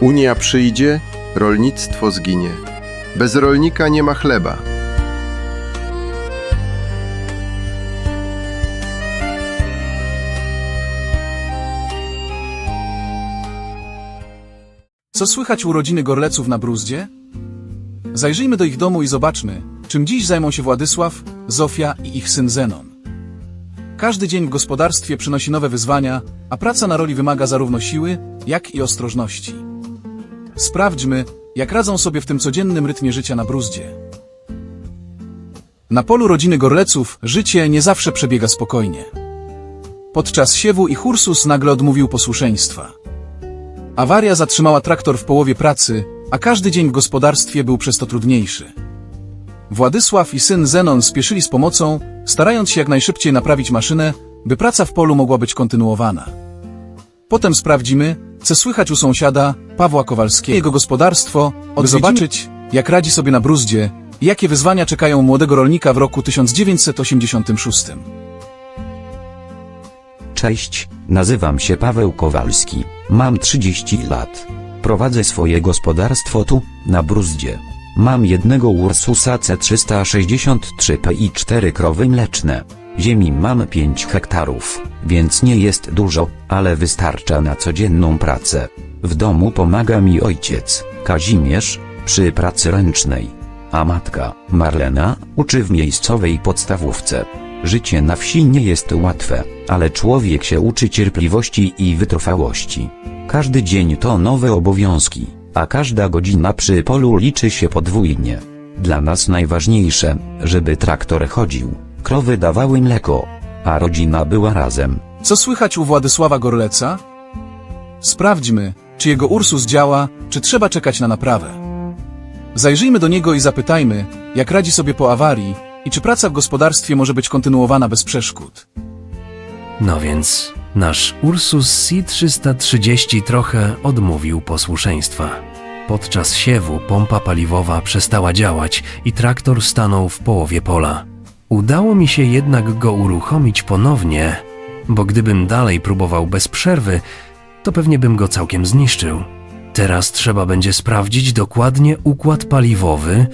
Unia przyjdzie, rolnictwo zginie. Bez rolnika nie ma chleba. Co słychać u rodziny Gorleców na Bruzdzie? Zajrzyjmy do ich domu i zobaczmy, czym dziś zajmą się Władysław, Zofia i ich syn Zenon. Każdy dzień w gospodarstwie przynosi nowe wyzwania, a praca na roli wymaga zarówno siły, jak i ostrożności. Sprawdźmy, jak radzą sobie w tym codziennym rytmie życia na Bruzdzie. Na polu rodziny Gorleców życie nie zawsze przebiega spokojnie. Podczas siewu ich Ursus nagle odmówił posłuszeństwa. Awaria zatrzymała traktor w połowie pracy, a każdy dzień w gospodarstwie był przez to trudniejszy. Władysław i syn Zenon spieszyli z pomocą, starając się jak najszybciej naprawić maszynę, by praca w polu mogła być kontynuowana. Potem sprawdzimy, co słychać u sąsiada Pawła Kowalskiego, jego gospodarstwo, by zobaczyć, jak radzi sobie na bruzdzie i jakie wyzwania czekają młodego rolnika w roku 1986. Cześć, nazywam się Paweł Kowalski, mam 30 lat. Prowadzę swoje gospodarstwo tu, na Bruzdzie. Mam jednego Ursusa C363P i cztery krowy mleczne. Ziemi mam 5 hektarów, więc nie jest dużo, ale wystarcza na codzienną pracę. W domu pomaga mi ojciec, Kazimierz, przy pracy ręcznej. A matka, Marlena, uczy w miejscowej podstawówce. Życie na wsi nie jest łatwe, ale człowiek się uczy cierpliwości i wytrwałości. Każdy dzień to nowe obowiązki, a każda godzina przy polu liczy się podwójnie. Dla nas najważniejsze, żeby traktor chodził, krowy dawały mleko, a rodzina była razem. Co słychać u Władysława Gorleca? Sprawdźmy, czy jego Ursus działa, czy trzeba czekać na naprawę. Zajrzyjmy do niego i zapytajmy, jak radzi sobie po awarii i czy praca w gospodarstwie może być kontynuowana bez przeszkód. No więc, nasz Ursus C-330 trochę odmówił posłuszeństwa. Podczas siewu pompa paliwowa przestała działać i traktor stanął w połowie pola. Udało mi się jednak go uruchomić ponownie, bo gdybym dalej próbował bez przerwy, to pewnie bym go całkiem zniszczył. Teraz trzeba będzie sprawdzić dokładnie układ paliwowy,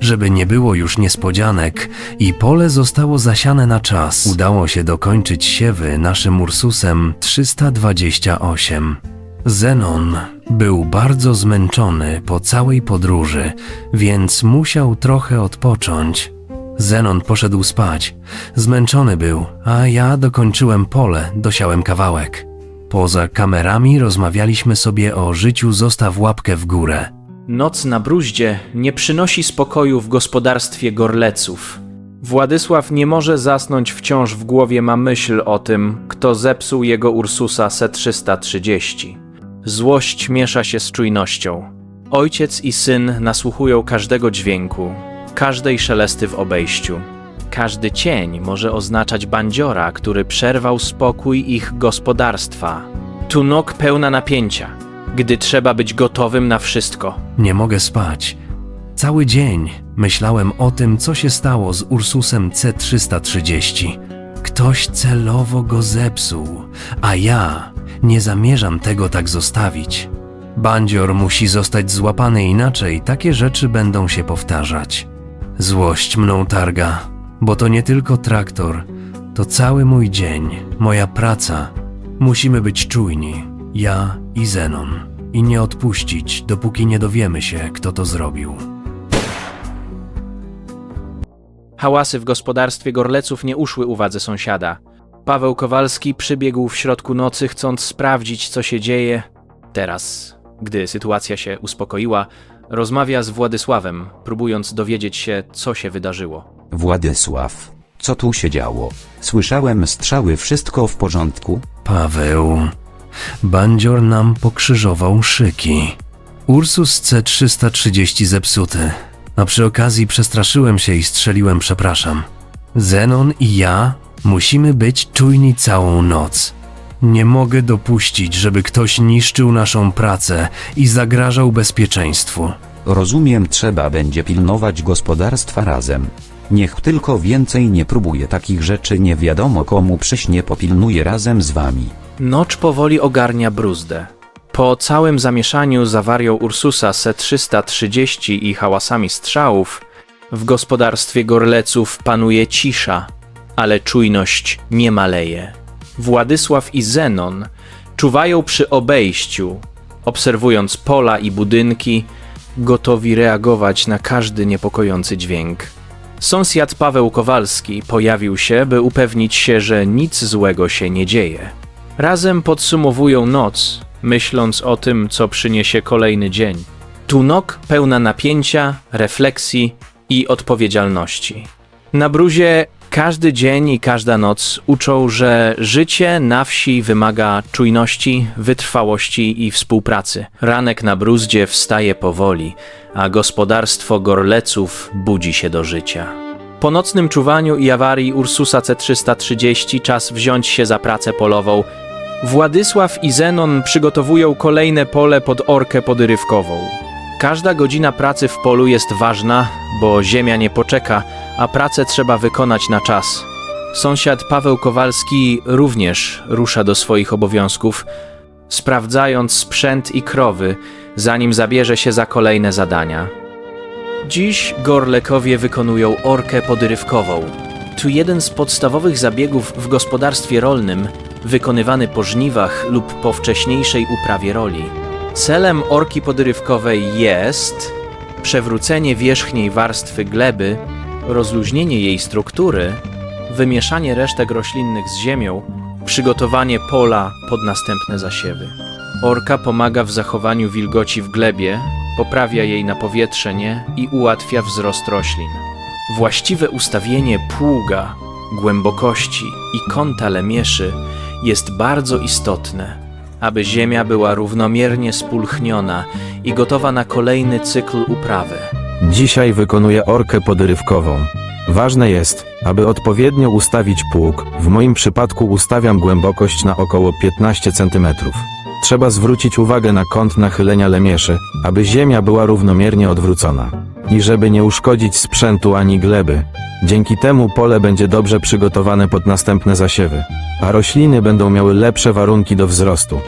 żeby nie było już niespodzianek i pole zostało zasiane na czas. Udało się dokończyć siewy naszym Ursusem 328. Zenon był bardzo zmęczony po całej podróży, więc musiał trochę odpocząć. Zenon poszedł spać. Zmęczony był, a ja dokończyłem pole, dosiałem kawałek. Poza kamerami rozmawialiśmy sobie o życiu zostaw łapkę w górę. Noc na bruździe nie przynosi spokoju w gospodarstwie Gorleców. Władysław nie może zasnąć wciąż w głowie ma myśl o tym, kto zepsuł jego Ursusa C330. Złość miesza się z czujnością. Ojciec i syn nasłuchują każdego dźwięku, każdej szelesty w obejściu. Każdy cień może oznaczać bandziora, który przerwał spokój ich gospodarstwa. Tu nóg pełna napięcia, gdy trzeba być gotowym na wszystko. Nie mogę spać. Cały dzień myślałem o tym, co się stało z Ursusem C330. Ktoś celowo go zepsuł, a ja nie zamierzam tego tak zostawić. Bandzior musi zostać złapany inaczej, takie rzeczy będą się powtarzać. Złość mną targa, bo to nie tylko traktor, to cały mój dzień, moja praca. Musimy być czujni, ja i Zenon, i nie odpuścić, dopóki nie dowiemy się, kto to zrobił. Hałasy w gospodarstwie Gorleców nie uszły uwadze sąsiada. Paweł Kowalski przybiegł w środku nocy, chcąc sprawdzić, co się dzieje. Teraz, gdy sytuacja się uspokoiła, rozmawia z Władysławem, próbując dowiedzieć się, co się wydarzyło. Władysław, co tu się działo? Słyszałem strzały, wszystko w porządku? Paweł, bandzior nam pokrzyżował szyki. Ursus C330 zepsuty, a przy okazji przestraszyłem się i strzeliłem przepraszam. Zenon i ja musimy być czujni całą noc. Nie mogę dopuścić, żeby ktoś niszczył naszą pracę i zagrażał bezpieczeństwu. Rozumiem, trzeba będzie pilnować gospodarstwa razem. Niech tylko więcej nie próbuje takich rzeczy, nie wiadomo komu przyśnie popilnuje razem z wami. Nocz powoli ogarnia bruzdę. Po całym zamieszaniu z awarią Ursusa C-330 i hałasami strzałów, w gospodarstwie Gorleców panuje cisza, ale czujność nie maleje. Władysław i Zenon czuwają przy obejściu, obserwując pola i budynki, gotowi reagować na każdy niepokojący dźwięk. Sąsiad Paweł Kowalski pojawił się, by upewnić się, że nic złego się nie dzieje. Razem podsumowują noc, myśląc o tym, co przyniesie kolejny dzień. Tunok pełna napięcia, refleksji i odpowiedzialności. Na bruzie każdy dzień i każda noc uczą, że życie na wsi wymaga czujności, wytrwałości i współpracy. Ranek na bruzdzie wstaje powoli, a gospodarstwo Gorleców budzi się do życia. Po nocnym czuwaniu i awarii Ursusa C-330 czas wziąć się za pracę polową. Władysław i Zenon przygotowują kolejne pole pod orkę podrywkową. Każda godzina pracy w polu jest ważna, bo ziemia nie poczeka, a pracę trzeba wykonać na czas. Sąsiad Paweł Kowalski również rusza do swoich obowiązków, sprawdzając sprzęt i krowy, zanim zabierze się za kolejne zadania. Dziś Gorlekowie wykonują orkę podrywkową. Tu jeden z podstawowych zabiegów w gospodarstwie rolnym, wykonywany po żniwach lub po wcześniejszej uprawie roli. Celem orki podrywkowej jest przewrócenie wierzchniej warstwy gleby, rozluźnienie jej struktury, wymieszanie resztek roślinnych z ziemią, przygotowanie pola pod następne zasiewy. Orka pomaga w zachowaniu wilgoci w glebie, poprawia jej napowietrzenie i ułatwia wzrost roślin. Właściwe ustawienie pługa, głębokości i kąta lemieszy jest bardzo istotne, aby ziemia była równomiernie spulchniona i gotowa na kolejny cykl uprawy. Dzisiaj wykonuję orkę podrywkową. Ważne jest, aby odpowiednio ustawić pług. W moim przypadku ustawiam głębokość na około 15 cm. Trzeba zwrócić uwagę na kąt nachylenia lemieszy, aby ziemia była równomiernie odwrócona. I żeby nie uszkodzić sprzętu ani gleby. Dzięki temu pole będzie dobrze przygotowane pod następne zasiewy, a rośliny będą miały lepsze warunki do wzrostu.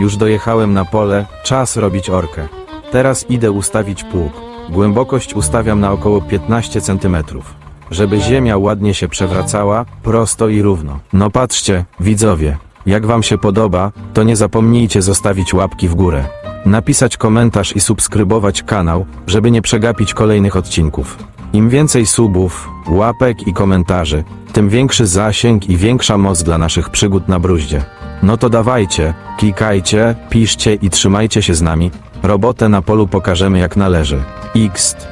Już dojechałem na pole, czas robić orkę. Teraz idę ustawić pług. Głębokość ustawiam na około 15 cm. Żeby ziemia ładnie się przewracała, prosto i równo. No patrzcie, widzowie, jak wam się podoba, to nie zapomnijcie zostawić łapki w górę. Napisać komentarz i subskrybować kanał, żeby nie przegapić kolejnych odcinków. Im więcej subów, łapek i komentarzy, tym większy zasięg i większa moc dla naszych przygód na bruździe. No to dawajcie, klikajcie, piszcie i trzymajcie się z nami. Robotę na polu pokażemy jak należy.Xt.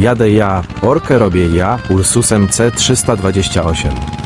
Jadę ja, orkę robię ja, Ursusem C328.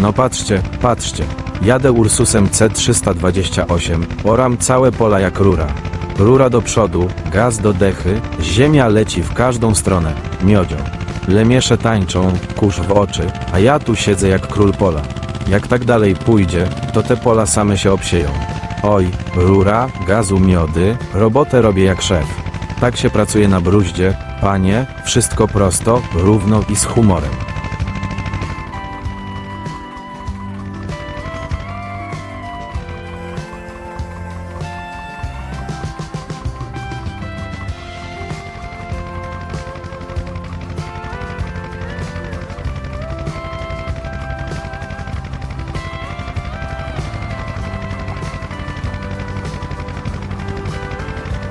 No patrzcie, patrzcie. Jadę Ursusem C328, oram całe pola jak rura. Rura do przodu, gaz do dechy, ziemia leci w każdą stronę. Miodzio. Lemiesze tańczą, kurz w oczy, a ja tu siedzę jak król pola. Jak tak dalej pójdzie, to te pola same się obsieją. Oj, rura, gazu miody, robotę robię jak szef. Tak się pracuje na bruździe, panie, wszystko prosto, równo i z humorem.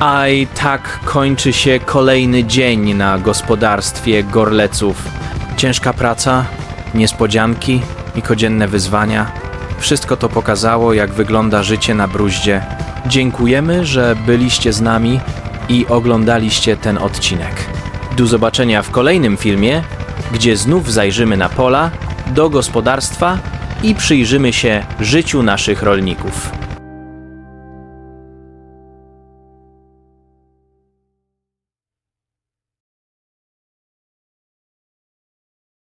A i tak kończy się kolejny dzień na gospodarstwie Gorleców. Ciężka praca, niespodzianki i codzienne wyzwania. Wszystko to pokazało, jak wygląda życie na bruździe. Dziękujemy, że byliście z nami i oglądaliście ten odcinek. Do zobaczenia w kolejnym filmie, gdzie znów zajrzymy na pola, do gospodarstwa i przyjrzymy się życiu naszych rolników.